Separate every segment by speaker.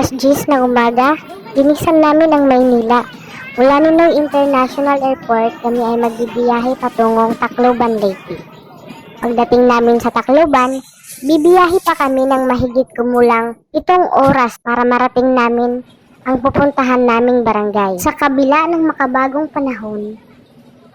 Speaker 1: Alas 10 ng umaga, dinisan namin ang Maynila. Mula Ninoy International Airport, kami ay magbibiyahe patungong Tacloban Leyte. Pagdating namin sa Tacloban, bibiyahe pa kami ng mahigit kumulang itong oras para marating namin ang pupuntahan naming barangay. Sa kabila ng makabagong panahon,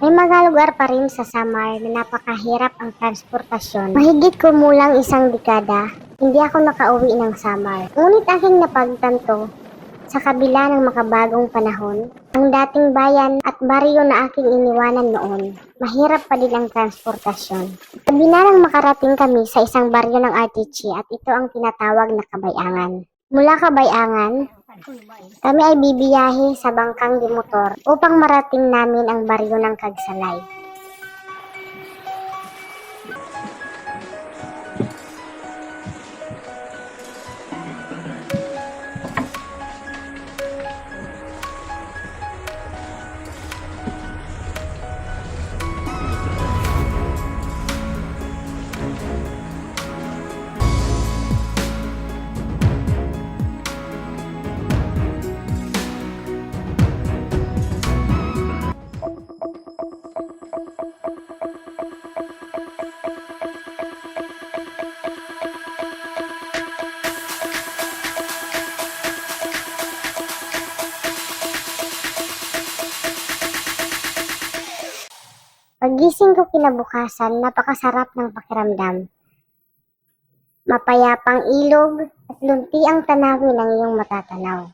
Speaker 1: may mga lugar pa rin sa Samar na napakahirap ang transportasyon. Mahigit kumulang isang dekada, hindi ako nakauwi ng Samar. Ngunit aking napagtanto, sa kabila ng makabagong panahon, ang dating bayan at baryo na aking iniwanan noon, mahirap pa din ang transportasyon. Sabi na lang makarating kami sa isang baryo ng RTC at ito ang tinatawag na Kabayangan. Mula Kabayangan, kami ay bibiyahe sa bangkang di motor upang marating namin ang baryo ng Kagsalay. Pagising ko kinabukasan, napakasarap ng pakiramdam. Mapayapang ilog at lunti ang tanawin ng iyong matatanaw.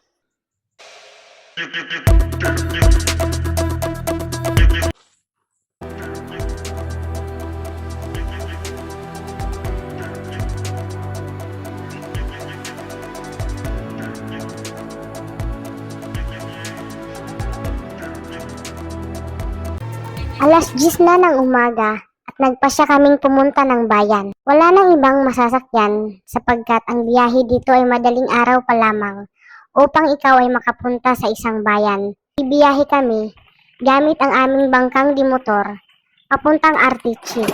Speaker 1: Alas 10 na ng umaga at nagpasya kaming pumunta ng bayan. Wala nang ibang masasakyan sapagkat ang biyahe dito ay madaling araw pa lamang upang ikaw ay makapunta sa isang bayan. Ibiyahe kami gamit ang aming bangkang di motor papuntang RTC.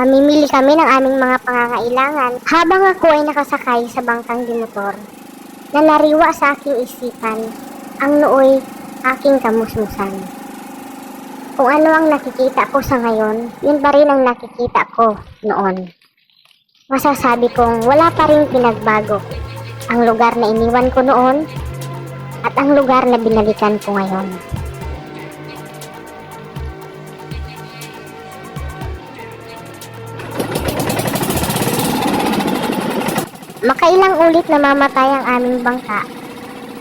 Speaker 1: Mamimili kami ng aming mga pangangailangan habang ako ay nakasakay sa bangkang di motor na nariwa sa aking isipan ang nooy aking kamusmusan. Kung ano ang nakikita ko sa ngayon, yun pa rin ang nakikita ko noon. Masasabi kong wala pa rin pinagbago ang lugar na iniwan ko noon at ang lugar na binalikan ko ngayon. Makailang ulit namamatay ang aming bangka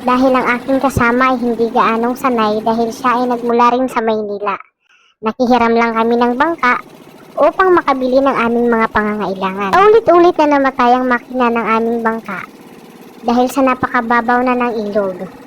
Speaker 1: dahil ang aking kasama ay hindi gaanong sanay dahil siya ay nagmula rin sa Maynila. Nakihiram lang kami ng bangka upang makabili ng aming mga pangangailangan. Ulit-ulit na namatay ang makina ng aming bangka dahil sa napakababaw na ng ilog.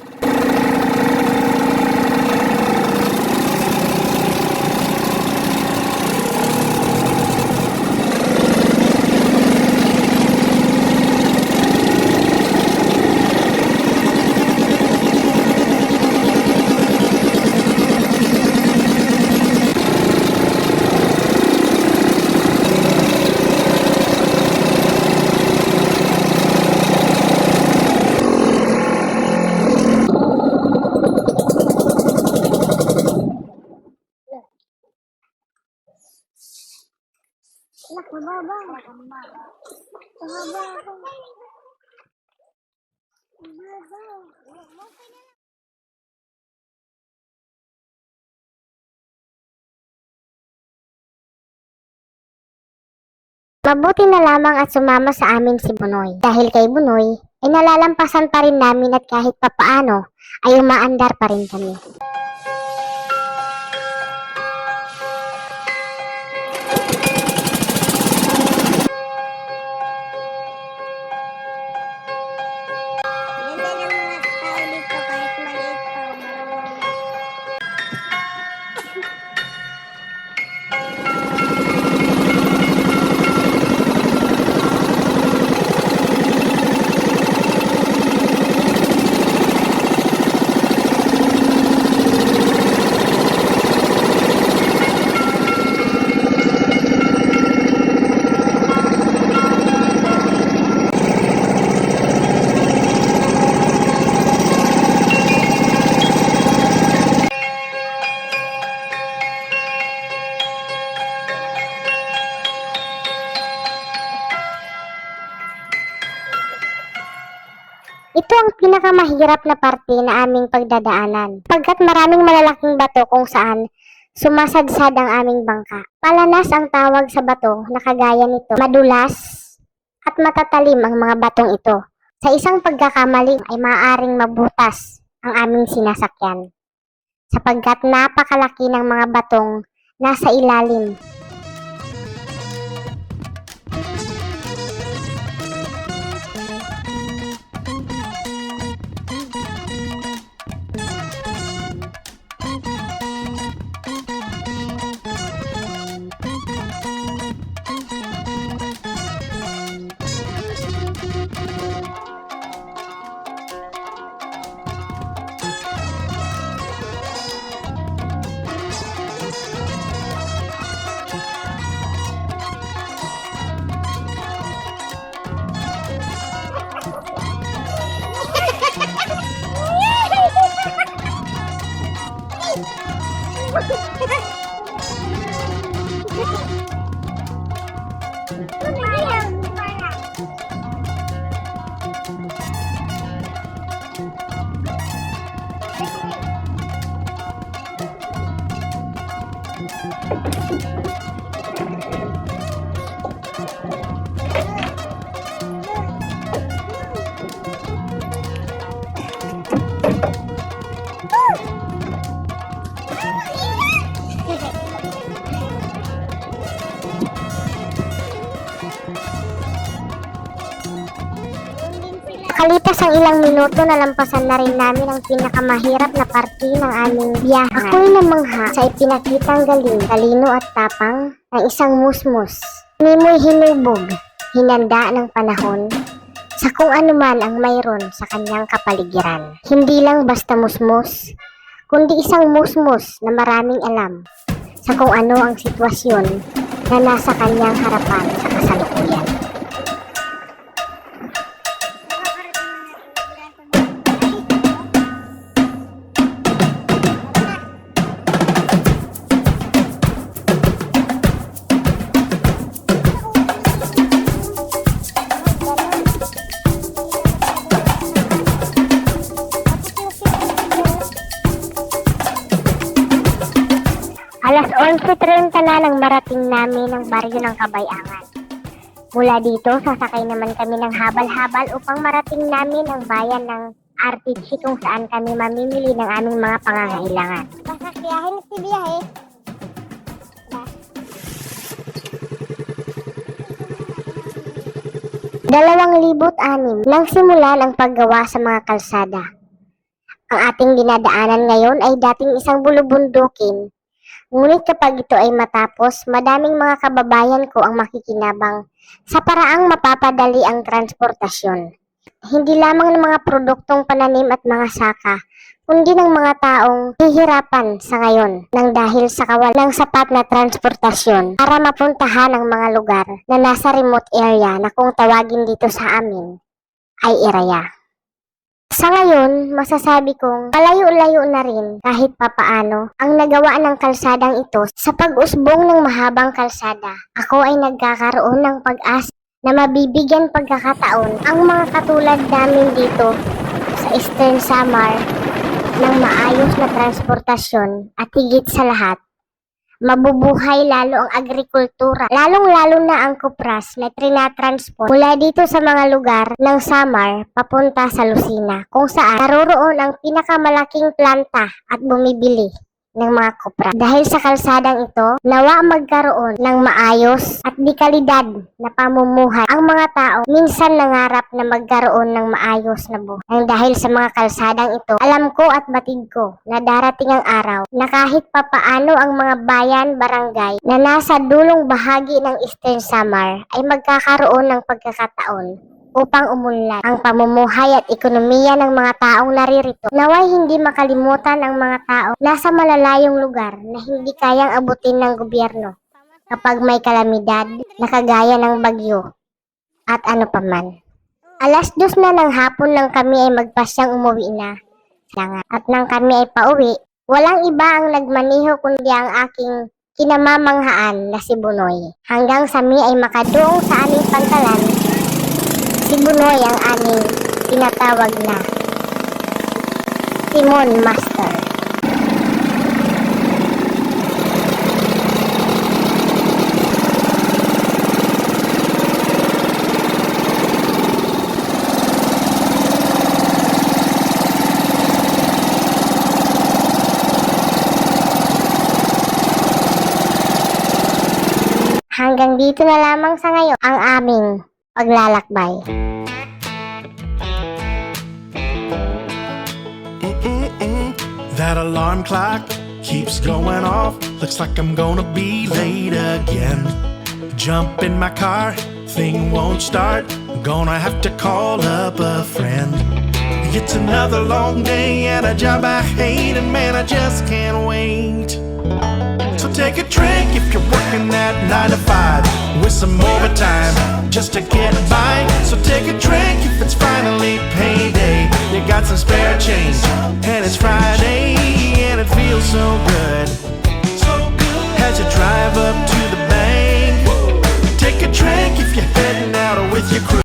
Speaker 1: Anak, mababa. Mababa. Mababa. Mabuti na lamang at sumama sa amin si Bunoy. Dahil kay Bunoy, ay nalalampasan pa rin namin at kahit papaano ay umaandar pa rin kami. Ang pinakamahirap na parte na aming pagdadaanan. Pagkat maraming malalaking bato kung saan sumasadsad ang aming bangka. Palanas ang tawag sa bato na kagaya nito. Madulas at matatalim ang mga batong ito. Sa isang pagkakamali ay maaaring mabutas ang aming sinasakyan. Sapagkat napakalaki ng mga batong nasa ilalim Woo! Kalipas ang ilang minuto, nalampasan na rin namin ang pinakamahirap na parte ng aming biyahe. Ako'y namangha sa ipinakitang galing, talino at tapang ng isang musmus. Nimoy hinubog, hinanda ng panahon sa kung ano man ang mayroon sa kanyang kapaligiran. Hindi lang basta musmus, kundi isang musmus na maraming alam sa kung ano ang sitwasyon na nasa kanyang harapan sa kasalukuyan. Alas 11.30 na nang marating namin ang baryo ng Kabayangan. Mula dito, sasakay naman kami ng habal-habal upang marating namin ang bayan ng RTC kung saan kami mamimili ng aming mga pangangailangan. Basta biyahe na si biyahe. Dalawang libot anim nang simulan ang paggawa sa mga kalsada. Ang ating dinadaanan ngayon ay dating isang bulubundukin Ngunit kapag ito ay matapos, madaming mga kababayan ko ang makikinabang sa paraang mapapadali ang transportasyon. Hindi lamang ng mga produktong pananim at mga saka, kundi ng mga taong hihirapan sa ngayon nang dahil sa kawalang sapat na transportasyon para mapuntahan ang mga lugar na nasa remote area na kung tawagin dito sa amin ay Iraya. Sa ngayon, masasabi kong palayo-layo na rin kahit papaano ang nagawa ng kalsadang ito sa pag-usbong ng mahabang kalsada. Ako ay nagkakaroon ng pag-asa na mabibigyan pagkakataon ang mga katulad namin dito sa Eastern Samar ng maayos na transportasyon at higit sa lahat, mabubuhay lalo ang agrikultura. Lalong-lalo na ang kupras na trinatransport mula dito sa mga lugar ng Samar papunta sa Lucina kung saan naroroon ang pinakamalaking planta at bumibili ng mga kupras. Dahil sa kalsadang ito, nawa magkaroon ng maayos at di kalidad na pamumuhay ang mga tao minsan nangarap na magkaroon ng maayos na buhay. Ang dahil sa mga kalsadang ito, alam ko at batid ko na darating ang araw na kahit papaano ang mga bayan, barangay na nasa dulong bahagi ng Eastern Samar ay magkakaroon ng pagkakataon upang umunlad ang pamumuhay at ekonomiya ng mga taong naririto. Naway hindi makalimutan ang mga tao nasa malalayong lugar na hindi kayang abutin ng gobyerno kapag may kalamidad na kagaya ng bagyo at ano paman. Alas dos na ng hapon nang kami ay magpasyang umuwi na. At nang kami ay pauwi, walang iba ang nagmaniho kundi ang aking kinamamanghaan na si Bunoy. Hanggang sa mi ay makadoong sa aming pantalan, si Bunoy ang aming tinatawag na Timon Master. Hanggang dito na lamang
Speaker 2: That alarm clock keeps going off. Looks like I'm gonna be late again. Jump in my car, thing won't start. Gonna have to call up a friend. It's another long day at a job I hate, and man, I just can't wait. So take a drink if you're working that 9 to 5 with some overtime just to get by. So take a drink if it's finally payday. You got some spare change, and it's Friday, and it feels so good. As you drive up to the bank, take a drink if you're heading out with your crew.